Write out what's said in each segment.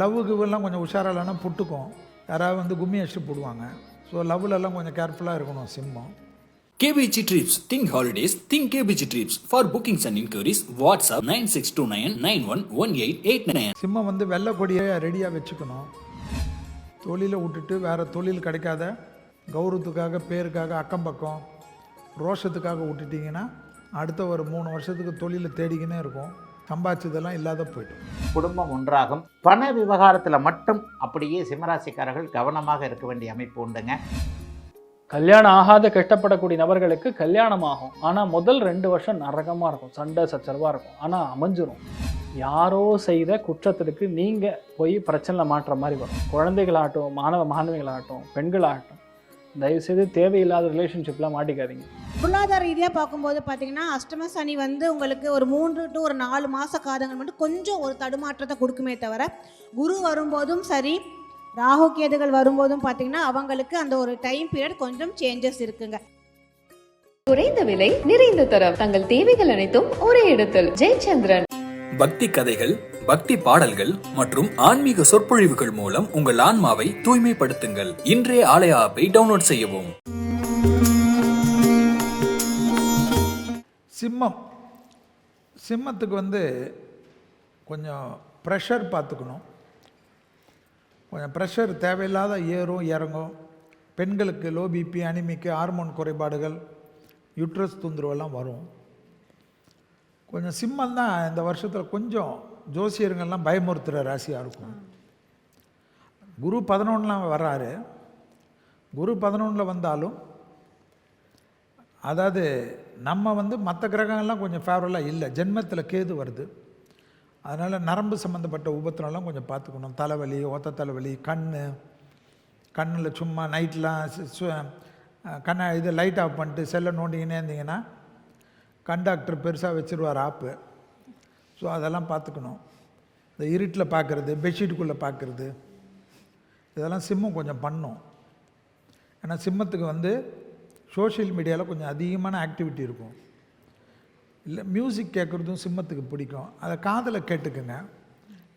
Love கிவ்லாம் கொஞ்சம் உஷாரா இல்லைன்னா புட்டுக்கும் யாராவது வந்து கும்மி அடிச்சுட்டு போடுவாங்க ஸோ லவ்லெல்லாம் கொஞ்சம் கேர்ஃபுல்லாக இருக்கணும் சிம்மம் KBG Trips. Think holidays. Think KBG Trips. For bookings and inquiries, WhatsApp 9629 911889. சிம்மம் வந்து வெள்ளை கொடியை ரெடியாக வச்சுக்கணும் தொழிலை விட்டுட்டு வேறு தொழில் கிடைக்காத கௌரவத்துக்காக பேருக்காக அக்கம் பக்கம் ரோஷத்துக்காக விட்டுட்டிங்கன்னா அடுத்த ஒரு மூணு வருஷத்துக்கு தொழிலை தேடிக்கினே இருக்கும் சம்பாதிச்சதெல்லாம் இல்லாத போய்டும். குடும்பம் ஒன்றாகும். பண விவகாரத்தில் மட்டும் அப்படியே சிம்மராசிக்காரர்கள் கவனமாக இருக்க வேண்டிய அமைப்பு உண்டுங்க. கல்யாணம் ஆகாத கஷ்டப்படக்கூடிய நபர்களுக்கு கல்யாணம் ஆகும். ஆனால் முதல் ரெண்டு வருஷம் நரகமாக இருக்கும். சண்டை சச்சரவாக இருக்கும். ஆனால் அமைஞ்சிரும். யாரோ செய்த குற்றத்திற்கு நீங்கள் போய் பிரச்சனையில் மாட்டுற மாதிரி வரும். குழந்தைகளாகட்டும் மாணவ மாணவிகளாகட்டும் பெண்களாகட்டும் தயவுசெய்து தேவையில்லாத ரிலேஷன்ஷிப்லாம் மாட்டிக்காதீங்க. பொருளாதார ரீதியாக பார்க்கும்போது பார்த்தீங்கன்னா அஷ்டம சனி வந்து உங்களுக்கு ஒரு மூன்று டு ஒரு நாலு மாத காலங்கள் மட்டும் கொஞ்சம் ஒரு தடுமாற்றத்தை கொடுக்குமே தவிர குரு வரும்போதும் சரி ராகு கேதுகள் வரும்போதும் பார்த்தீங்கன்னா அவங்களுக்கு அந்த ஒரு டைம் பீரியட் கொஞ்சம் சேஞ்சஸ் இருக்குங்க. குறைந்த விலை நிறைந்த தரம் தங்கள் தேவைகள் அனைத்தும் ஒரே இடத்தில். ஜெயச்சந்திரன். பக்தி கதைகள் பக்தி பாடல்கள் மற்றும் ஆன்மீக சொற்பொழிவுகள் மூலம் உங்கள் ஆன்மாவை தூய்மைப்படுத்துங்கள். இன்றைய ஆலய ஆப்பை டவுன்லோட் செய்யவும். சிம்மம். சிம்மத்துக்கு வந்து கொஞ்சம் ப்ரெஷர் பார்த்துக்கணும். கொஞ்சம் ப்ரெஷர் தேவையில்லாத ஏறும் இறங்கும். பெண்களுக்கு லோ பிபி அனிமிக்கு ஹார்மோன் குறைபாடுகள் யுட்ரஸ் தொந்தரவெல்லாம் வரும். கொஞ்சம் சிம்மம் தான் இந்த வருஷத்தில் கொஞ்சம் ஜோசியருங்கள்லாம் பயமுறுத்துகிற ராசியாக இருக்கும். குரு பதினொன்றில் வர்றாரு குரு பதினொன்றில் வந்தாலும் அதாவது நம்ம வந்து மற்ற கிரகங்கள்லாம் கொஞ்சம் ஃபேவரலாக இல்லை. ஜென்மத்தில் கேது வருது. அதனால் நரம்பு சம்மந்தப்பட்ட உபத்திரம்லாம் கொஞ்சம் பார்த்துக்கணும். தலைவலி ஒத்த தலைவலி கண் கண்ணில் சும்மா நைட்லாம் கண்ணை இது லைட் ஆஃப் பண்ணிட்டு செல்லை நோண்டிக்கினே இருந்தீங்கன்னா கண்டாக்டர் பெருசாக வச்சுருவார் ஆப்பு. ஸோ அதெல்லாம் பார்த்துக்கணும். இந்த இருட்டில் பார்க்குறது பெட்ஷீட்டுக்குள்ளே பார்க்குறது இதெல்லாம் சிம்மம் கொஞ்சம் பண்ணும். ஏன்னா சிம்மத்துக்கு வந்து சோஷியல் மீடியாவில் கொஞ்சம் அதிகமான ஆக்டிவிட்டி இருக்கும். இல்லை மியூசிக் கேட்குறதும் சிம்மத்துக்கு பிடிக்கும். அதை காதில் கேட்டுக்குங்க.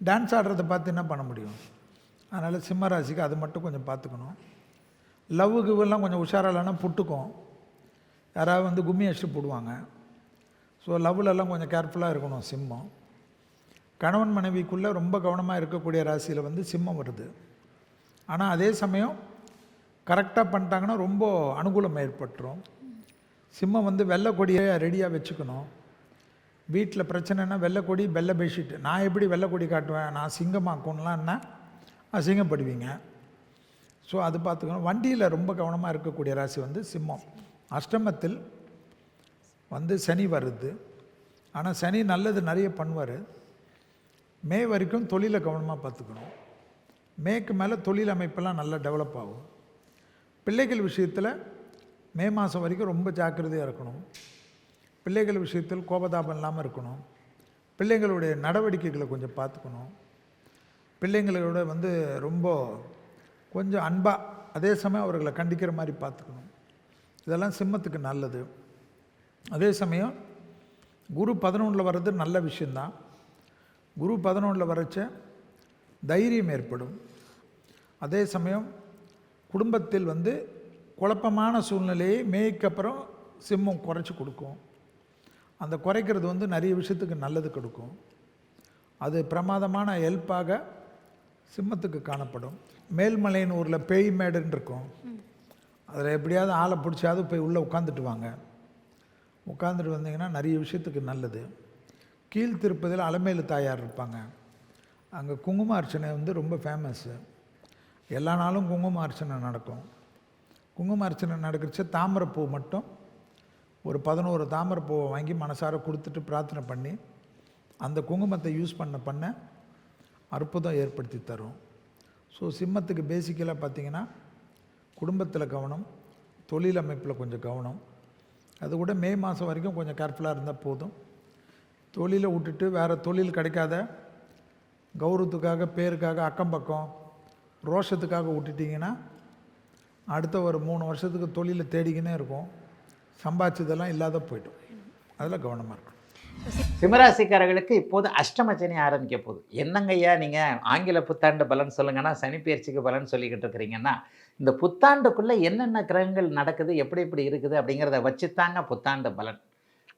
டான்ஸ் ஆடுறதை பார்த்து என்ன பண்ண முடியும்? அதனால் சிம்ம ராசிக்கு அது மட்டும் கொஞ்சம் பார்த்துக்கணும். லவ் எல்லாம் கொஞ்சம் உஷாராக இல்லைன்னா புட்டுக்கும். யாராவது வந்து கும்மி அடிச்சுட்டு போடுவாங்க. ஸோ லவ்லெல்லாம் கொஞ்சம் கேர்ஃபுல்லாக இருக்கணும் சிம்மம். கணவன் மனைவிக்குள்ளே ரொம்ப கவனமாக இருக்கக்கூடிய ராசியில் வந்து சிம்மம் வருது. ஆனால் அதே சமயம் கரெக்டாக பண்ணிட்டாங்கன்னா ரொம்ப அனுகூலம் ஏற்பட்டுரும். சிம்மம் வந்து வெள்ளை கொடியை ரெடியாக வச்சுக்கணும். வீட்டில் பிரச்சனைனா வெள்ளை கொடி வெள்ளை பெட்ஷீட் நான் எப்படி வெள்ளை கொடி காட்டுவேன்? நான் சிங்கமாக்கும்லான்னா அசிங்கப்படுவீங்க. ஸோ அது பார்த்துக்கணும். வண்டியில் ரொம்ப கவனமாக இருக்கக்கூடிய ராசி வந்து சிம்மம். அஷ்டமத்தில் வந்து சனி வருது. ஆனால் சனி நல்லது நிறைய பண்ணுவார். மே வரைக்கும் தொழிலை கவனமாக பார்த்துக்கணும். மேக்கு மேலே தொழில் அமைப்பெல்லாம் நல்லா டெவலப் ஆகும். பிள்ளைகள் விஷயத்தில் மே மாதம் வரைக்கும் ரொம்ப ஜாக்கிரதையாக இருக்கணும். பிள்ளைகள் விஷயத்தில் கோபதாபம் இல்லாமல் இருக்கணும். பிள்ளைங்களுடைய நடவடிக்கைகளை கொஞ்சம் பார்த்துக்கணும். பிள்ளைங்களோட வந்து ரொம்ப கொஞ்சம் அன்பாக அதே சமயம் அவர்களை கண்டிக்கிற மாதிரி பார்த்துக்கணும். இதெல்லாம் சிம்மத்துக்கு நல்லது. அதே சமயம் குரு பதினொன்றில் வர்றது நல்ல விஷயந்தான். குரு பதினொன்றில் வரைச்ச தைரியம் ஏற்படும். அதே சமயம் குடும்பத்தில் வந்து குழப்பமான சூழ்நிலையை மேய்க்கு அப்புறம் சிம்மம் குறைச்சி கொடுக்கும். அந்த குறைக்கிறது வந்து நிறைய விஷயத்துக்கு நல்லது கொடுக்கும். அது பிரமாதமான ஹெல்ப்பாக சிம்மத்துக்கு காணப்படும். மேல்மலையின் ஊரில் பேய் மேடுன்னு இருக்கும். அதில் எப்படியாவது ஆளை பிடிச்சாவது போய் உள்ளே உட்காந்துட்டு வாங்க. உட்காந்துட்டு வந்தீங்கன்னா நிறைய விஷயத்துக்கு நல்லது. கீழ் திருப்பதியில் அலமேலு தாயார் இருப்பாங்க. அங்கே குங்கும அர்ச்சனை வந்து ரொம்ப ஃபேமஸ்ஸு எல்லா நாளும் குங்கும அர்ச்சனை நடக்கும். குங்கும அர்ச்சனை நடக்கிறச்ச தாமரைப்பூ மட்டும் ஒரு பதினோரு தாமரைப்பூவை வாங்கி மனசார கொடுத்துட்டு பிரார்த்தனை பண்ணி அந்த குங்குமத்தை யூஸ் பண்ண பண்ண அற்புதம் ஏற்படுத்தி தரும். ஸோ சிம்மத்துக்கு பேசிக்கலாக பார்த்தீங்கன்னா குடும்பத்தில் கவனம் தொழில் அமைப்பில் கொஞ்சம் கவனம் அது கூட மே மாதம் வரைக்கும் கொஞ்சம் கேர்ஃபுல்லாக இருந்தால் போதும். தொழிலை விட்டுட்டு வேறு தொழில் கிடைக்காத கௌரவத்துக்காக பேருக்காக அக்கம் பக்கம் ரோஷத்துக்காக விட்டுட்டிங்கன்னா அடுத்த ஒரு மூணு வருஷத்துக்கு தொழிலை தேடிக்கினே இருக்கும். சம்பாதிச்சதெல்லாம் இல்லாத போய்டும். அதில் கவனமாக இருக்கணும். சிம்மராசிக்காரர்களுக்கு இப்போது அஷ்டமச்சனி ஆரம்பிக்க போகுது. என்னங்கய்யா நீங்கள் ஆங்கில புத்தாண்டு பலன் சொல்லுங்கன்னா சனிப்பயிற்சிக்கு பலன் சொல்லிக்கிட்டு இருக்கிறீங்கன்னா இந்த புத்தாண்டுக்குள்ளே என்னென்ன கிரகங்கள் நடக்குது எப்படி எப்படி இருக்குது அப்படிங்கிறத வச்சுத்தாங்க புத்தாண்டு பலன்.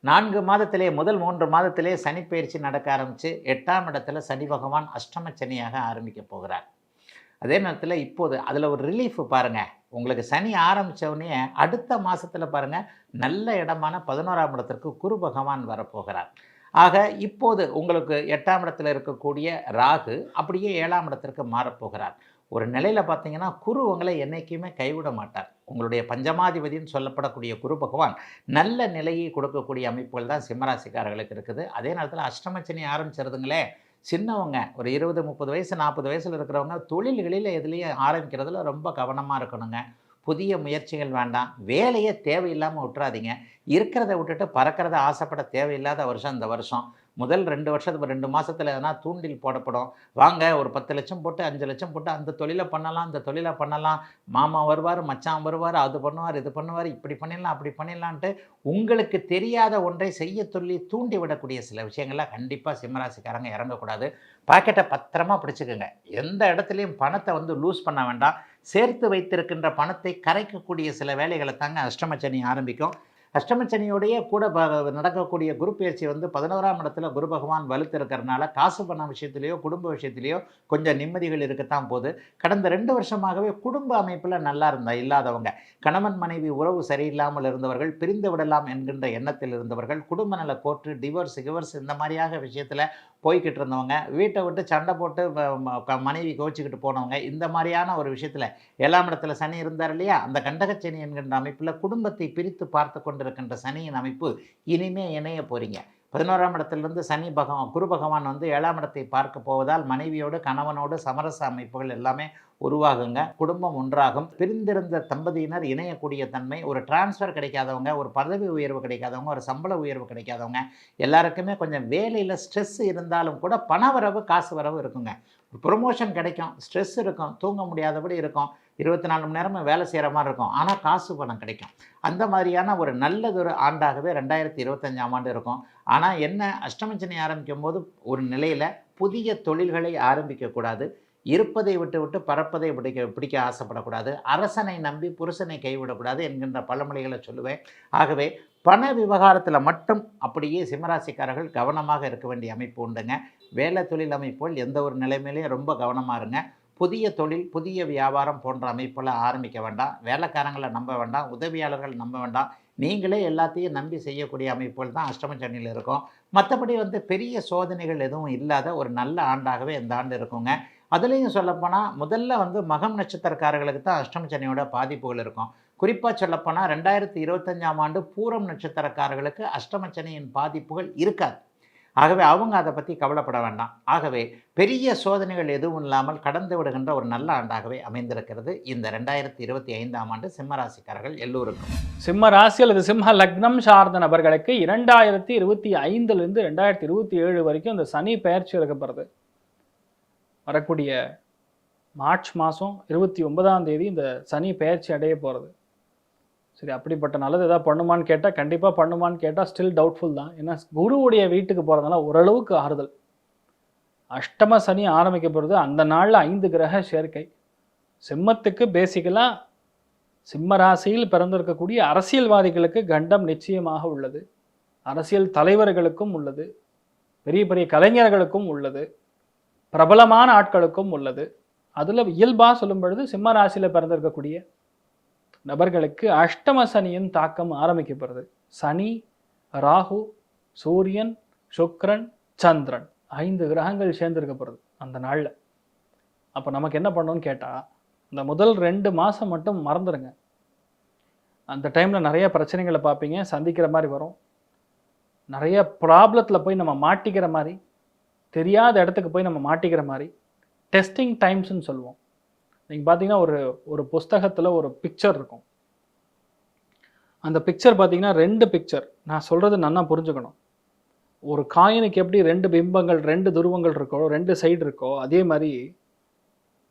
நான்கு மாதத்திலே முதல் மூன்று மாதத்திலே சனிப்பயிற்சி நடக்க ஆரம்பித்து எட்டாம் இடத்துல சனி பகவான் அஷ்டம சனியாக ஆரம்பிக்க போகிறார். அதே நேரத்தில் இப்போது அதில் ஒரு ரிலீஃப் பாருங்கள் உங்களுக்கு சனி ஆரம்பித்தவுடனே அடுத்த மாதத்தில் பாருங்கள் நல்ல இடமான பதினோராம் இடத்திற்கு குரு பகவான் வரப்போகிறார். ஆக இப்போது உங்களுக்கு எட்டாம் இடத்தில் இருக்கக்கூடிய ராகு அப்படியே ஏழாம் இடத்திற்கு மாறப்போகிறார். ஒரு நிலையில் பார்த்தீங்கன்னா குரு உங்களை என்றைக்குமே கைவிட மாட்டார். உங்களுடைய பஞ்சமாதிபதின்னு சொல்லப்படக்கூடிய குரு பகவான் நல்ல நிலையை கொடுக்கக்கூடிய அமைப்புகள் தான் சிம்மராசிக்காரர்களுக்கு இருக்குது. அதே நேரத்தில் அஷ்டமச்சனி ஆரம்பிச்சிருதுங்களே சின்னவங்க ஒரு இருபது முப்பது வயசு நாற்பது வயசில் இருக்கிறவங்க தொழில்களில் எதுலேயும் ஆரம்பிக்கிறதுல ரொம்ப கவனமாக இருக்கணுங்க. புதிய முயற்சிகள் வேண்டாம். வேலையை தேவையில்லாமல் விட்டுறாதீங்க. இருக்கிறத விட்டுட்டு பறக்கிறத ஆசைப்பட தேவையில்லாத வருஷம் இந்த வருஷம். முதல் ரெண்டு வருஷத்துக்கு ரெண்டு மாதத்தில் எதனா தூண்டில் போடப்படும். வாங்க ஒரு பத்து லட்சம் போட்டு அஞ்சு லட்சம் போட்டு அந்த தொழிலை பண்ணலாம் அந்த தொழிலை பண்ணலாம். மாமா வருவார் மச்சான் வருவார் அது பண்ணுவார் இது பண்ணுவார் இப்படி பண்ணிடலாம் அப்படி பண்ணிடலான்ட்டு உங்களுக்கு தெரியாத ஒன்றை செய்ய சொல்லி தூண்டி விடக்கூடிய சில விஷயங்கள்லாம் கண்டிப்பாக சிம்மராசிக்காரங்க இறங்கக்கூடாது. பாக்கெட்டை பத்திரமா பிடிச்சிக்கோங்க. எந்த இடத்துலையும் பணத்தை வந்து லூஸ் பண்ண வேண்டாம். சேர்த்து வைத்திருக்கின்ற பணத்தை கரைக்கக்கூடிய சில வேலைகளை தாங்க அஷ்டமச்சனி ஆரம்பிக்கும். அஷ்டமச்சனியோடைய கூட நடக்கக்கூடிய குரு பயிற்சி வந்து பதினோராம் இடத்துல குரு பகவான் வலுத்திருக்கிறதுனால காசு பணம் விஷயத்திலேயோ குடும்ப விஷயத்திலேயோ கொஞ்சம் நிம்மதிகள் இருக்கத்தான் போகுது. கடந்த ரெண்டு வருஷமாகவே குடும்ப அமைப்பில் நல்லா இருந்தா இல்லாதவங்க. கணவன் மனைவி உறவு சரியில்லாமல் இருந்தவர்கள் பிரிந்து விடலாம் என்கின்ற எண்ணத்தில் இருந்தவர்கள் குடும்ப நல கோர்ட்டு டிவோர்ஸ் கிவர்ஸ் இந்த மாதிரியாக விஷயத்தில் போய்கிட்டு இருந்தவங்க வீட்டை விட்டு சண்டை போட்டு மனைவி கோச்சிக்கிட்டு போனவங்க இந்த மாதிரியான ஒரு விஷயத்தில் ஏழாம் இடத்துல சனி இருந்தார் இல்லையா? அந்த கண்டகச்சனி என்கின்ற அமைப்பில் குடும்பத்தை பிரித்து பார்த்து கொண்டிருக்கின்ற சனியின் அமைப்பு இனிமே இணைய போகிறீங்க பதினோராம் இடத்திலிருந்து சனி பகவான் குரு பகவான் வந்து ஏழாம் இடத்தை பார்க்க போவதால் மனைவியோடு கணவனோடு சமரச அமைப்புகள் எல்லாமே உருவாகுங்க. குடும்பம் ஒன்றாகும். பிரிந்திருந்த தம்பதியினர் இணையக்கூடிய தன்மை ஒரு டிரான்ஸ்ஃபர் கிடைக்காதவங்க ஒரு பதவி உயர்வு கிடைக்காதவங்க ஒரு சம்பள உயர்வு கிடைக்காதவங்க எல்லாருக்குமே கொஞ்சம் வேலையில் ஸ்ட்ரெஸ் இருந்தாலும் கூட பண வரவு காசு வரவு இருக்குங்க. ஒரு ப்ரொமோஷன் கிடைக்கும். ஸ்ட்ரெஸ் இருக்கும். தூங்க முடியாதபடி இருக்கும். இருபத்தி நாலு மணி நேரமும் வேலை செய்கிற மாதிரி இருக்கும். ஆனால் காசு பணம் கிடைக்கும். அந்த மாதிரியான ஒரு நல்லதொரு ஆண்டாகவே ரெண்டாயிரத்தி இருபத்தஞ்சாம் ஆண்டு இருக்கும். ஆனால் என்ன அஷ்டமச்சனி ஆரம்பிக்கும் போது ஒரு நிலையில் புதிய தொழில்களை ஆரம்பிக்கக்கூடாது இருப்பதை விட்டு விட்டு பறப்பதை பிடிக்க பிடிக்க ஆசைப்படக்கூடாது அரசனை நம்பி புருஷனை கைவிடக்கூடாது என்கின்ற பழமொழிகளை சொல்லுவேன். ஆகவே பண விவகாரத்தில் மட்டும் அப்படியே சிம்மராசிக்காரர்கள் கவனமாக இருக்க வேண்டிய அமைப்பு உண்டுங்க. வேலை தொழில் அமைப்புகள் எந்த ஒரு நிலைமையிலையும் ரொம்ப கவனமாக இருங்க. புதிய தொழில் புதிய வியாபாரம் போன்ற அமைப்புகளை ஆரம்பிக்க வேண்டாம். வேலைக்காரங்களை நம்ப வேண்டாம். உதவியாளர்கள் நம்ப வேண்டாம். நீங்களே எல்லாத்தையும் நம்பி செய்யக்கூடிய அமைப்புகள் தான் அஷ்டமச்சனியில் இருக்கும். மற்றபடி வந்து பெரிய சோதனைகள் எதுவும் இல்லாத ஒரு நல்ல ஆண்டாகவே இந்த ஆண்டு இருக்குங்க. அதுலேயும் சொல்லப்போனால் முதல்ல வந்து மகம் நட்சத்திரக்காரர்களுக்கு தான் அஷ்டமச்சனியோட பாதிப்புகள் இருக்கும். குறிப்பாக சொல்லப்போனால் ரெண்டாயிரத்தி இருபத்தஞ்சாம் ஆண்டு பூரம் நட்சத்திரக்காரர்களுக்கு அஷ்டமச்சனியின் பாதிப்புகள் இருக்காது. ஆகவே அவங்க அதை பற்றி கவலைப்பட வேண்டாம். ஆகவே பெரிய சோதனைகள் எதுவும் இல்லாமல் கடந்து விடுகின்ற ஒரு நல்ல ஆண்டாகவே அமைந்திருக்கிறது இந்த ரெண்டாயிரத்தி இருபத்தி ஐந்தாம் ஆண்டு சிம்மராசிக்காரர்கள் எல்லோருக்கும். சிம்ம ராசி அல்லது சிம்ம லக்னம் சார்ந்த நபர்களுக்கு இரண்டாயிரத்தி இருபத்தி ஐந்துலேருந்து ரெண்டாயிரத்தி இருபத்தி ஏழு வரைக்கும் இந்த சனி பெயர்ச்சி இருக்கப்படுறது வரக்கூடிய மார்ச் மாதம் இருபத்தி ஒன்பதாம் தேதி இந்த சனி பெயர்ச்சி அடைய போகிறது சரி அப்படிப்பட்ட நல்லது எதாவது பண்ணுமான்னு கேட்டால் கண்டிப்பாக பண்ணுமான்னு கேட்டால் ஸ்டில் டவுட்ஃபுல் தான். ஏன்னா குருவுடைய வீட்டுக்கு போகிறதுனால ஓரளவுக்கு ஆறுதல். அஷ்டம சனி ஆரம்பிக்க போகிறது அந்த நாளில் ஐந்து கிரக சேர்க்கை. சிம்மத்துக்கு பேசிக்கலாக சிம்ம ராசியில் பிறந்திருக்கக்கூடிய அரசியல்வாதிகளுக்கு கண்டம் நிச்சயமாக உள்ளது. அரசியல் தலைவர்களுக்கும் உள்ளது. பெரிய பெரிய கலைஞர்களுக்கும் உள்ளது. பிரபலமான ஆட்களுக்கும் உள்ளது. அதில் இயல்பாக சொல்லும் பொழுது சிம்ம ராசியில் பிறந்திருக்கக்கூடிய நபர்களுக்கு அஷ்டம சனியின் தாக்கம் ஆரம்பிக்கப்படுது. சனி ராகு சூரியன் சுக்ரன் சந்திரன் ஐந்து கிரகங்கள் சேர்ந்துருக்கப்படுது அந்த நாளில். அப்போ நமக்கு என்ன பண்ணணும்னு கேட்டால் இந்த முதல் ரெண்டு மாதம் மட்டும் மறந்துடுங்க அந்த டைமில் நிறைய பிரச்சனைகளை பார்ப்பீங்க சந்திக்கிற மாதிரி வரும். நிறைய ப்ராப்ளத்தில் போய் நம்ம மாட்டிக்கிற மாதிரி தெரியாத இடத்துக்கு போய் நம்ம மாட்டிக்கிற மாதிரி டெஸ்டிங் டைம்ஸ்னு சொல்லுவோம். நீங்கள் பார்த்தீங்கன்னா ஒரு ஒரு புஸ்தகத்தில் ஒரு பிக்சர் இருக்கும். அந்த பிக்சர் பார்த்தீங்கன்னா ரெண்டு பிக்சர் நான் சொல்கிறது நல்லா புரிஞ்சுக்கணும். ஒரு காயினுக்கு எப்படி ரெண்டு பிம்பங்கள் ரெண்டு துருவங்கள் இருக்கோ ரெண்டு சைடு இருக்கோ அதே மாதிரி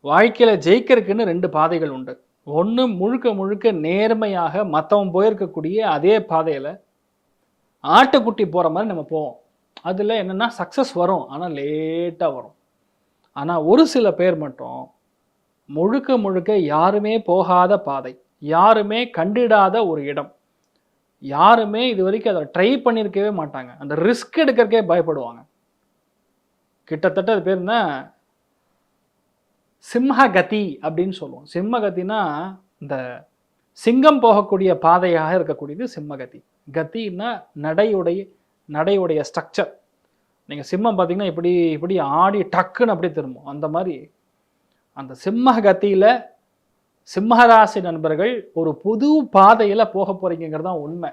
வாழ்க்கையில் ஜெயிக்கிறதுக்குன்னு ரெண்டு பாதைகள் உண்டு. ஒன்று முழுக்க முழுக்க நேர்மையாக மற்றவன் போயிருக்கக்கூடிய அதே பாதையில் ஆட்டுக்குட்டி போகிற மாதிரி நம்ம போவோம். அதில் என்னென்னா சக்ஸஸ் வரும் ஆனால் லேட்டாக வரும். ஆனால் ஒரு சில பேர் மட்டும் முழுக்க முழுக்க யாருமே போகாத பாதை யாருமே கண்டிடாத ஒரு இடம். யாருமே இது வரைக்கும் அதை ட்ரை பண்ணியிருக்கவே மாட்டாங்க. அந்த ரிஸ்க் எடுக்கிறக்கே பயப்படுவாங்க. கிட்டத்தட்ட அது பேர் என்ன? சிம்மகதி அப்படின்னு சொல்லுவோம். சிம்மகத்தினா இந்த சிங்கம் போகக்கூடிய பாதையாக இருக்கக்கூடியது சிம்மகதி. கத்தின்னா நடையுடைய நடையுடைய ஸ்ட்ரக்சர் நீங்கள் சிம்மம் பார்த்தீங்கன்னா இப்படி இப்படி ஆடி டக்குன்னு அப்படியே திரும்பும். அந்த மாதிரி அந்த சிம்ம கத்தியில் சிம்மராசி நண்பர்கள் ஒரு புது பாதையில் போக போகிறீங்கிறது தான் உண்மை.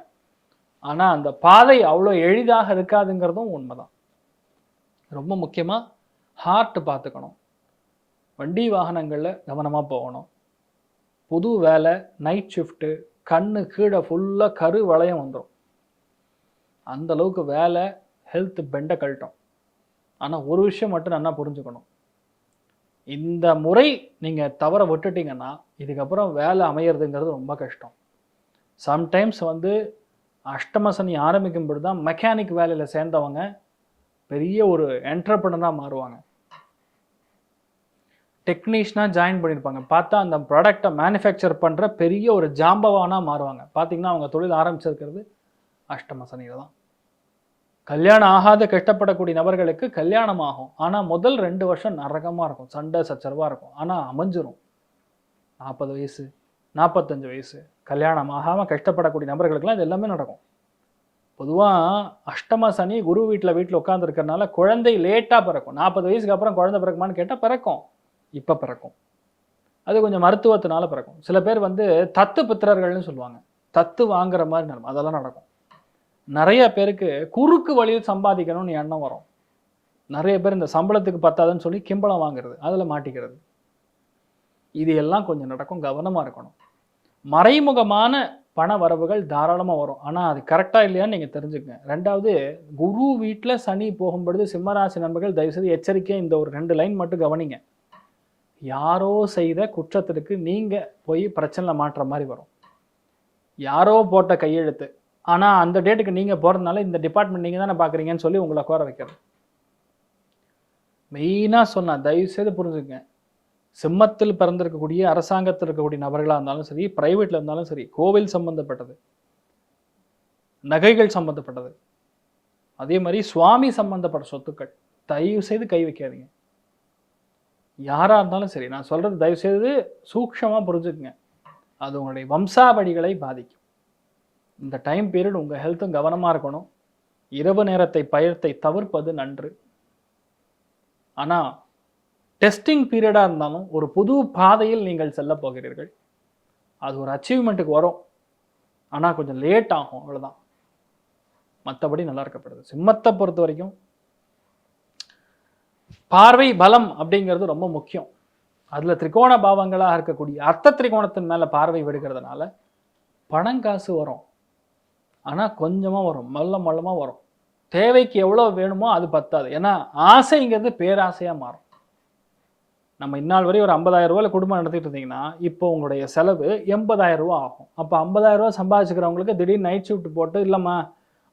ஆனால் அந்த பாதை அவ்வளோ எளிதாக இருக்காதுங்கிறதும் உண்மை தான் ரொம்ப முக்கியமாக ஹார்ட் பார்த்துக்கணும். வண்டி வாகனங்களில் கவனமாக போகணும். புது வேலை நைட் ஷிஃப்ட்டு கண்ணு கீழே ஃபுல்லாக கரு வளையம் வந்துடும் அந்த அளவுக்கு வேலை ஹெல்த் பெண்டை கழட்டும். ஆனால் ஒரு விஷயம் மட்டும் நல்லா புரிஞ்சுக்கணும்? இந்த முறை நீங்கள் தவற விட்டுட்டீங்கன்னா இதுக்கப்புறம் வேலை அமையிறதுங்கிறது ரொம்ப கஷ்டம். சம்டைம்ஸ் வந்து அஷ்டம சனி ஆரம்பிக்கும் பொழுது தான் மெக்கானிக் வேலையில் சேர்ந்தவங்க பெரிய ஒரு என்டர்பிரனராக மாறுவாங்க. டெக்னீஷியனாக ஜாயின் பண்ணியிருப்பாங்க பார்த்தா அந்த ப்ராடக்டை மேனுஃபேக்சர் பண்ணுற பெரிய ஒரு ஜாம்பவானாக மாறுவாங்க. பார்த்தீங்கன்னா அவங்க தொழில் ஆரம்பிச்சிருக்கிறது அஷ்டம சனியில் தான் கல்யாணம் ஆகாத கஷ்டப்படக்கூடிய நபர்களுக்கு கல்யாணம் ஆகும் ஆனால் முதல் ரெண்டு வருஷம் நரகமாக இருக்கும். சண்டை சச்சரவாக இருக்கும். ஆனால் அமைஞ்சிரும். நாற்பது வயசு நாற்பத்தஞ்சு வயசு கல்யாணம் ஆகாமல் கஷ்டப்படக்கூடிய நபர்களுக்கெல்லாம் இது எல்லாமே நடக்கும். பொதுவாக அஷ்டம சனி குரு வீட்டில் வீட்டில் உட்காந்துருக்கறனால குழந்தை லேட்டாக பிறக்கும். நாற்பது வயசுக்கு அப்புறம் குழந்தை பிறக்குமான்னு கேட்டால் பிறக்கும். இப்போ பிறக்கும். அது கொஞ்சம் மருத்துவத்தினால பிறக்கும். சில பேர் வந்து தத்து பித்திரர்கள்னு சொல்லுவாங்க. தத்து வாங்குற மாதிரி நடக்கும். அதெல்லாம் நடக்கும். நிறைய பேருக்கு குறுக்கு வழியில் சம்பாதிக்கணும்னு எண்ணம் வரும். நிறைய பேர் இந்த சம்பளத்துக்கு பத்தாதுன்னு சொல்லி கிம்பளம் வாங்குறது அதில் மாட்டிக்கிறது. இது எல்லாம் கொஞ்சம் நடக்கும் கவனமாக இருக்கணும். மறைமுகமான பண வரவுகள் தாராளமாக வரும். ஆனால் அது கரெக்டாக இல்லையான்னு நீங்கள் தெரிஞ்சுக்கங்க ரெண்டாவது குரு வீட்டில் சனி போகும்பொழுது சிம்மராசி நண்பர்கள் தயவுசெய்து எச்சரிக்கையாக இந்த ஒரு ரெண்டு லைன் மட்டும் கவனிங்க. யாரோ செய்த குற்றத்திற்கு நீங்கள் போய் பிரச்சனை மாற்ற மாதிரி வரும். யாரோ போட்ட கையெழுத்து ஆனால் அந்த டேட்டுக்கு நீங்கள் போகிறதுனால இந்த டிபார்ட்மெண்ட் நீங்கள் தானே பார்க்குறீங்கன்னு சொல்லி உங்களை கோர வைக்கிறது. மெயினாக சொன்னால் தயவு செய்து புரிஞ்சுக்கங்க. சிம்மத்தில் பிறந்திருக்கக்கூடிய அரசாங்கத்தில் இருக்கக்கூடிய நபர்களாக இருந்தாலும் சரி ப்ரைவேட்டில் இருந்தாலும் சரி கோவில் சம்பந்தப்பட்டது. நகைகள் சம்பந்தப்பட்டது. அதே மாதிரி சுவாமி சம்பந்தப்பட்ட சொத்துக்கள் தயவு செய்து கை வைக்காதீங்க. யாராக இருந்தாலும் சரி நான் சொல்கிறது தயவு செய்து சூக்ஷமாக புரிஞ்சுக்குங்க. அது உங்களுடைய வம்சாவடிகளை பாதிக்கும். இந்த டைம் பீரியட் உங்கள் ஹெல்த்தும் கவனமாக இருக்கணும். இரவு நேரத்தை பயத்தை தவிர்ப்பது நன்று. ஆனால் டெஸ்டிங் பீரியடாக இருந்தாலும் ஒரு புது பாதையில் நீங்கள் செல்ல போகிறீர்கள். அது ஒரு அச்சீவ்மெண்ட்டுக்கு வரும். ஆனால் கொஞ்சம் லேட் ஆகும் அவ்வளோதான் மற்றபடி நல்லா இருக்கப்படுது. சிம்மத்தை பொறுத்த வரைக்கும் பார்வை பலம் அப்படிங்கிறது ரொம்ப முக்கியம். அதில் திரிகோண பாவங்களாக இருக்கக்கூடிய அர்த்த திரிகோணத்தின் மேலே பார்வை விடுகிறதுனால பணம் காசு வரும். ஆனால் கொஞ்சமாக வரும். மல்ல மல்லமாக வரும். தேவைக்கு எவ்வளோ வேணுமோ அது பத்தாது. ஏன்னா ஆசைங்கிறது பேராசையாக மாறும். நம்ம இந்நாள் வரை ஒரு ஐம்பதாயிரம் ரூபாயில் குடும்பம் நடத்திட்டு இருந்தீங்கன்னா இப்போ உங்களுடைய செலவு 80000 ரூபா ஆகும். அப்போ 50000 ரூபா சம்பாதிச்சுக்கிறவங்களுக்கு திடீர்னு நைட் ஷிஃப்ட் போட்டு இல்லைம்மா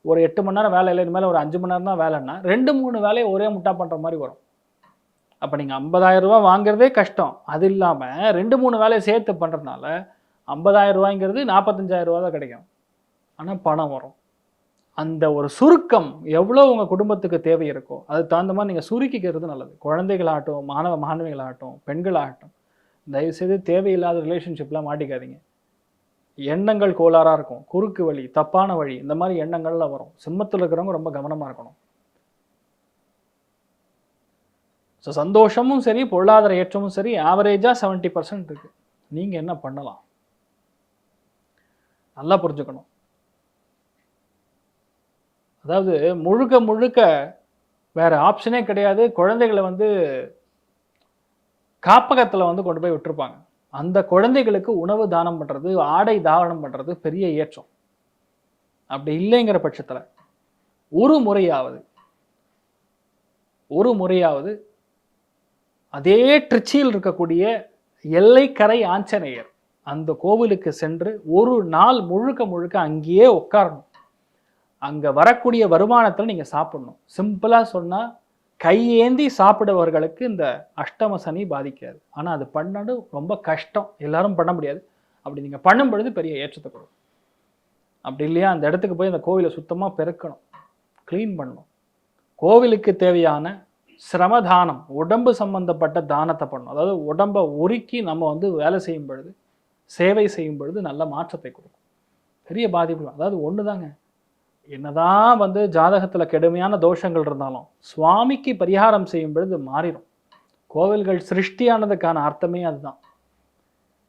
ஒரு எட்டு மணி நேரம் வேலை இல்லை இனிமேல் ஒரு அஞ்சு மணி நேரம் தான் வேலைன்னா ரெண்டு மூணு வேலையை ஒரே முட்டா பண்ணுற மாதிரி வரும். அப்போ நீங்கள் 50000 ரூபா வாங்குறதே கஷ்டம். அது இல்லாமல் ரெண்டு மூணு வேலையை சேர்த்து பண்ணுறதுனால 50000 ரூபாய்ங்கிறது 45000 ரூபா தான் கிடைக்கும். ஆனால் பணம் வரும். அந்த ஒரு சுருக்கம் எவ்வளோ உங்கள் குடும்பத்துக்கு தேவை இருக்கோ அதுக்கு தகுந்த மாதிரி நீங்கள் சுருக்கிக்கிறது நல்லது. குழந்தைகளாகட்டும் மாணவ மாணவிகளாகட்டும் பெண்களாகட்டும் தயவுசெய்து தேவையில்லாத ரிலேஷன்ஷிப்லாம் மாட்டிக்காதீங்க. எண்ணங்கள் கோளாறாக இருக்கும். குறுக்கு வழி தப்பான வழி இந்த மாதிரி எண்ணங்கள்லாம் வரும். சிம்மத்தில் இருக்கிறவங்க ரொம்ப கவனமாக இருக்கணும். ஸோ சந்தோஷமும் சரி பொருளாதார ஏற்றமும் சரி ஆவரேஜாக செவன்ட்டி பர்சன்ட் இருக்குது நீங்கள் என்ன பண்ணலாம்? நல்லா புரிஞ்சுக்கணும். அதாவது முழுக்க முழுக்க வேற ஆப்ஷனே கிடையாது. குழந்தைகளை வந்து காப்பகத்தில் வந்து கொண்டு போய் விட்டுருப்பாங்க. அந்த குழந்தைகளுக்கு உணவு தானம் பண்ணுறது ஆடை தானம் பண்ணுறது பெரிய ஏற்றம். அப்படி இல்லைங்கிற பட்சத்தில் ஒரு முறையாவது ஒரு முறையாவது அதே ட்ரிச்சியில் இருக்கக்கூடிய எல்லைக்கரை ஆஞ்சநேயர் அந்த கோவிலுக்கு சென்று ஒரு நாள் முழுக்க முழுக்க அங்கேயே உட்காரணும். அங்கே வரக்கூடிய வருமானத்தில் நீங்கள் சாப்பிடணும். சிம்பிளாக சொன்னால் கையேந்தி சாப்பிடுபவர்களுக்கு இந்த அஷ்டம சனி பாதிக்காது. ஆனால் அது பண்ணது ரொம்ப கஷ்டம். எல்லாரும் பண்ண முடியாது. அப்படி நீங்கள் பண்ணும் பொழுது பெரிய ஏற்றத்தை கொடுக்கும். அப்படி இல்லையா? அந்த இடத்துக்கு போய் அந்த கோவிலை சுத்தமாக பெருக்கணும். க்ளீன் பண்ணணும். கோவிலுக்கு தேவையான சிரமதானம் உடம்பு சம்பந்தப்பட்ட தானத்தை பண்ணணும். அதாவது உடம்பை உருக்கி நம்ம வந்து வேலை செய்யும் பொழுது சேவை செய்யும் பொழுது நல்ல மாற்றத்தை கொடுக்கும். பெரிய பாதிப்பு. அதாவது ஒன்று தாங்க என்னதான் வந்து ஜாதகத்தில் கெடுமையான தோஷங்கள் இருந்தாலும் சுவாமிக்கு பரிகாரம் செய்யும் பொழுது மாறிடும் கோவில்கள் சிருஷ்டியானதுக்கான அர்த்தமே அதுதான்.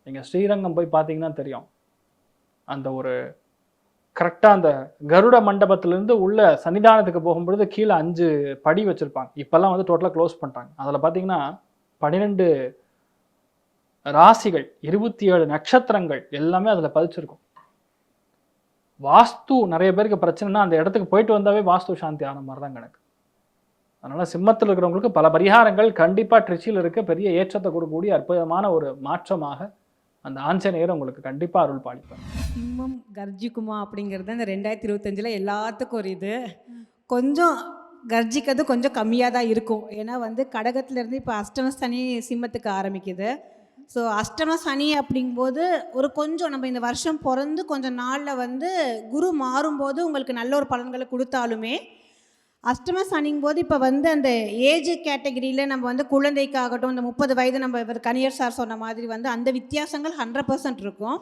நீங்கள் ஸ்ரீரங்கம் போய் பார்த்தீங்கன்னா தெரியும். அந்த ஒரு கரெக்டாக அந்த கருட மண்டபத்திலேருந்து உள்ள சன்னிதானத்துக்கு போகும்பொழுது கீழே அஞ்சு படி வச்சுருப்பாங்க. இப்போல்லாம் வந்து டோட்டலாக க்ளோஸ் பண்ணிட்டாங்க. அதில் பார்த்தீங்கன்னா பன்னிரெண்டு ராசிகள் இருபத்தி ஏழு நட்சத்திரங்கள் எல்லாமே அதில் பதிச்சிருக்கும். வாஸ்து நிறைய பேருக்கு பிரச்சனைனா அந்த இடத்துக்கு போயிட்டு வந்தாவே வாஸ்து சாந்தி ஆன மாதிரி தான் கணக்கு அதனால் சிம்மத்தில் இருக்கிறவங்களுக்கு பல பரிகாரங்கள் கண்டிப்பாக ட்ரிச்சியில் இருக்க பெரிய ஏற்றத்தை கொடுக்கக்கூடிய அற்புதமான ஒரு மாற்றமாக அந்த ஆஞ்சநேயர் உங்களுக்கு கண்டிப்பாக அருள் பாலிப்பார். சிம்மம் கர்ஜிக்குமா அப்படிங்கிறது இந்த ரெண்டாயிரத்தி இருபத்தஞ்சில் எல்லாத்துக்கும் ஒரு இது. கொஞ்சம் கர்ஜிக்கிறது கொஞ்சம் கம்மியாக தான் இருக்கும். ஏன்னா வந்து கடகத்துலேருந்து இப்போ அஷ்டமஸ்தனி சிம்மத்துக்கு ஆரம்பிக்குது. ஸோ அஷ்டம சனி அப்படிங்கும்போது ஒரு கொஞ்சம் நம்ம இந்த வருஷம் பிறந்து கொஞ்சம் நாளில் வந்து குரு மாறும்போது உங்களுக்கு நல்ல ஒரு பலன்களை கொடுத்தாலுமே அஷ்டம சனிங்கும் போது இப்போ வந்து அந்த ஏஜ் கேட்டகரியில் நம்ம வந்து குழந்தைக்காகட்டும் இந்த முப்பது வயது நம்ம இவர் கனியர் சார் சொன்ன மாதிரி வந்து அந்த வித்தியாசங்கள் ஹண்ட்ரட் பர்சன்ட் இருக்கும்.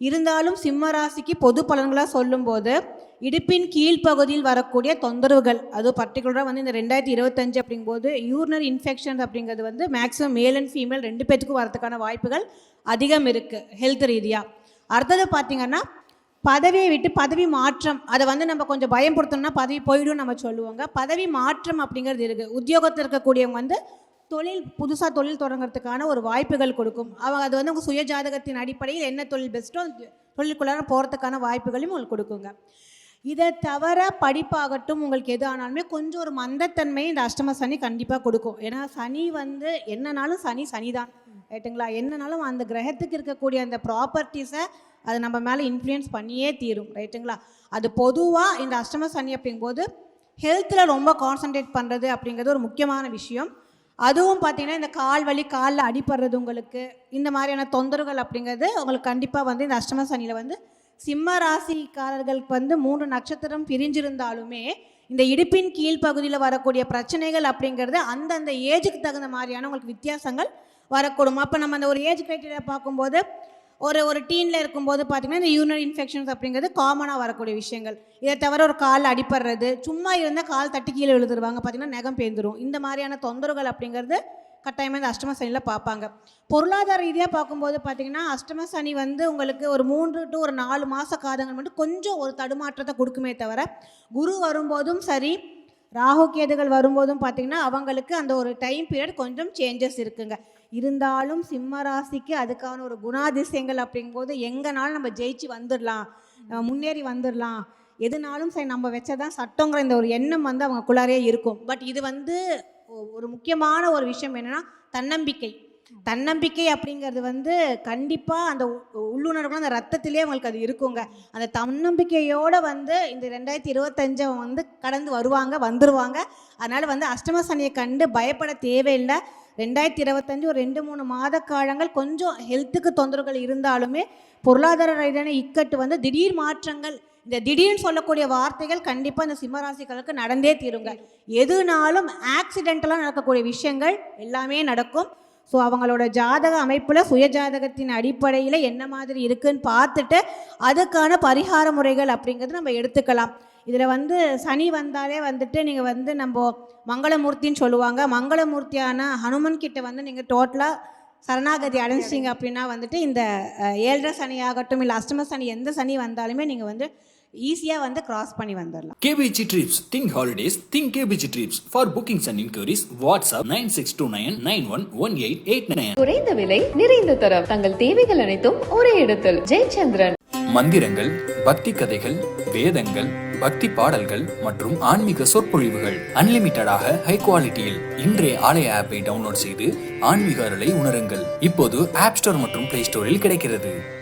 இருந்தாலும் சிம்ம ராசிக்கு பொது பலன்களாக சொல்லும்போது இடுப்பின் கீழ்ப்பகுதியில் வரக்கூடிய தொந்தரவுகள் அது பர்டிகுலராக வந்து இந்த ரெண்டாயிரத்தி இருபத்தஞ்சு அப்படிங்கும்போது யூரினரி இன்ஃபெக்ஷன் அப்படிங்கிறது வந்து மேக்ஸிமம் மேல் அண்ட் ஃபீமேல் ரெண்டு பேத்துக்கும் வரதுக்கான வாய்ப்புகள் அதிகம் இருக்குது ஹெல்த் ரீதியாக அடுத்தது பார்த்திங்கன்னா பதவியை விட்டு பதவி மாற்றம் அதை வந்து நம்ம கொஞ்சம் பயன்படுத்தணும்னா பதவி போயிடும் நம்ம சொல்லுவாங்க. பதவி மாற்றம் அப்படிங்கிறது இருக்குது உத்தியோகத்தில் இருக்கக்கூடியவங்க வந்து தொழில் புதுசாக தொழில் தொடங்குறதுக்கான ஒரு வாய்ப்புகள் கொடுக்கும். அவங்க அது வந்து உங்கள் சுய ஜாதகத்தின் அடிப்படையில் என்ன தொழில் பெஸ்ட்டோ தொழிலுக்குள்ளார போகிறதுக்கான வாய்ப்புகளையும் உங்களுக்கு கொடுக்குங்க. இதை தவிர படிப்பாகட்டும் உங்களுக்கு எது ஆனாலுமே கொஞ்சம் ஒரு மந்தத்தன்மை இந்த அஷ்டம சனி கண்டிப்பாக கொடுக்கும். ஏன்னா சனி வந்து என்னனாலும் சனி சனி தான் ரைட்டுங்களா என்னனாலும் அந்த கிரகத்துக்கு இருக்கக்கூடிய அந்த ப்ராப்பர்ட்டிஸை அது நம்ம மேலே இன்ஃப்ளூயன்ஸ் பண்ணியே தீரும். ரைட்டுங்களா அது பொதுவாக இந்த அஷ்டம சனி அப்படிங்கும்போது ஹெல்த்தில் ரொம்ப கான்சன்ட்ரேட் பண்ணுறது அப்படிங்கிறது ஒரு முக்கியமான விஷயம். அதுவும் பார்த்தீங்கன்னா இந்த கால் வலி காலில் அடிபடுறது உங்களுக்கு இந்த மாதிரியான தொந்தரவுகள் அப்படிங்கிறது உங்களுக்கு கண்டிப்பாக வந்து இந்த அஷ்டம சனியில் வந்து சிம்ம ராசிக்காரர்களுக்கு வந்து மூன்று நட்சத்திரம் பிரிஞ்சிருந்தாலுமே இந்த இடுப்பின் கீழ்ப்பகுதியில் வரக்கூடிய பிரச்சனைகள் அப்படிங்கிறது அந்தந்த ஏஜுக்கு தகுந்த மாதிரியான உங்களுக்கு வித்தியாசங்கள் வரக்கூடும். அப்போ நம்ம அந்த ஒரு ஏஜ் கிரைட்டீரியா பார்க்கும்போது ஒரு ஒரு டீனில் இருக்கும்போது பார்த்திங்கன்னா இந்த யூரினரி இன்ஃபெக்ஷன்ஸ் அப்படிங்கிறது காமனாக வரக்கூடிய விஷயங்கள். இதை தவிர ஒரு கால் அடிப்படுறது சும்மா இருந்தால் கால் தட்டி கீழே விழுதுருவாங்க பார்த்திங்கன்னா நகம் பேந்துரும். இந்த மாதிரியான தொந்தரவுகள் அப்படிங்கிறது கட்டாயமாக இந்த அஷ்டம சனியில் பார்ப்பாங்க. பொருளாதார ரீதியாக பார்க்கும்போது பார்த்திங்கன்னா அஷ்டம சனி வந்து உங்களுக்கு ஒரு மூன்று டு ஒரு நாலு மாத காதங்கள் மட்டும் கொஞ்சம் ஒரு தடுமாற்றத்தை கொடுக்குமே தவிர குரு வரும்போதும் சரி ராகு கேதுகள் வரும்போதும் பார்த்திங்கன்னா அவங்களுக்கு அந்த ஒரு டைம் பீரியட் கொஞ்சம் சேஞ்சஸ் இருக்குங்க. இருந்தாலும் சிம்ம ராசிக்கு அதுக்கான ஒரு குணாதிசயங்கள் அப்படிங்கும்போது எங்கனாலும் நம்ம ஜெயிச்சு வந்துடலாம் முன்னேறி வந்துடலாம் எதுனாலும் சரி நம்ம வச்சதான் சட்டங்கிற இந்த ஒரு எண்ணம் வந்து அவங்களுக்குள்ளாரே இருக்கும். பட் இது வந்து ஒரு முக்கியமான ஒரு விஷயம் என்னென்னா தன்னம்பிக்கை. தன்னம்பிக்கை அப்படிங்கிறது வந்து கண்டிப்பாக அந்த உள்ளுணர்வு அந்த ரத்தத்திலே அவங்களுக்கு அது இருக்குங்க. அந்த தன்னம்பிக்கையோடு வந்து இந்த ரெண்டாயிரத்தி இருபத்தஞ்சை வந்து கடந்து வருவாங்க வந்துடுவாங்க அதனால் வந்து அஷ்டம சனியை கண்டு பயப்பட தேவையில்லை. ரெண்டாயிரத்தி இருபத்தஞ்சு ஒரு ரெண்டு மூணு மாத காலங்கள் கொஞ்சம் ஹெல்த்துக்கு தொந்தரவுகள் இருந்தாலுமே பொருளாதார ரீதியான இக்கட்டு வந்து திடீர் மாற்றங்கள் இந்த திடீர்னு சொல்லக்கூடிய வார்த்தைகள் கண்டிப்பாக இந்த சிம்மராசிகளுக்கு நடந்தே தீருங்க. எதுனாலும் ஆக்சிடென்டலாக நடக்கக்கூடிய விஷயங்கள் எல்லாமே நடக்கும். ஸோ அவங்களோட ஜாதக அமைப்பில் சுய ஜாதகத்தின் அடிப்படையில் என்ன மாதிரி இருக்குன்னு பார்த்துட்டு அதுக்கான பரிகார முறைகள் அப்படிங்கிறது நம்ம எடுத்துக்கலாம். இதில் வந்து சனி வந்தாலே வந்துட்டு நீங்கள் வந்து நம்ம மங்களமூர்த்தின்னு சொல்லுவாங்க மங்களமூர்த்தியான ஹனுமன் கிட்ட வந்து நீங்கள் டோட்டலாக சரணாகதி அடைஞ்சிட்டிங்க அப்படின்னா வந்துட்டு இந்த ஏழரை சனி ஆகட்டும் இல்லை அஷ்டம சனி எந்த சனி வந்தாலுமே நீங்கள் வந்து ஈஸியாக வந்து கிராஸ் பண்ணி வந்துடலாம் KBG Trips. Think holidays. Think KBG Trips. For bookings and inquiries, WhatsApp 9629 911889. குறைந்த விலை நிறைந்த தரம் தங்கள் தேவைகள் அனைத்தும் ஒரே இடத்தில் ஜெயச்சந்திரன் மந்திரங்கள் பக்தி கதைகள் வேதங்கள் பக்தி பாடல்கள் மற்றும் ஆன்மீக சொற்பொழிவுகள். அன்லிமிட்டடாக ஹை குவாலிட்டியில் இன்றைய ஆலய ஆப்பை டவுன்லோட் செய்து ஆன்மீக அருளை உணருங்கள். இப்போது ஆப் ஸ்டோர் மற்றும் பிளே ஸ்டோரில் கிடைக்கிறது.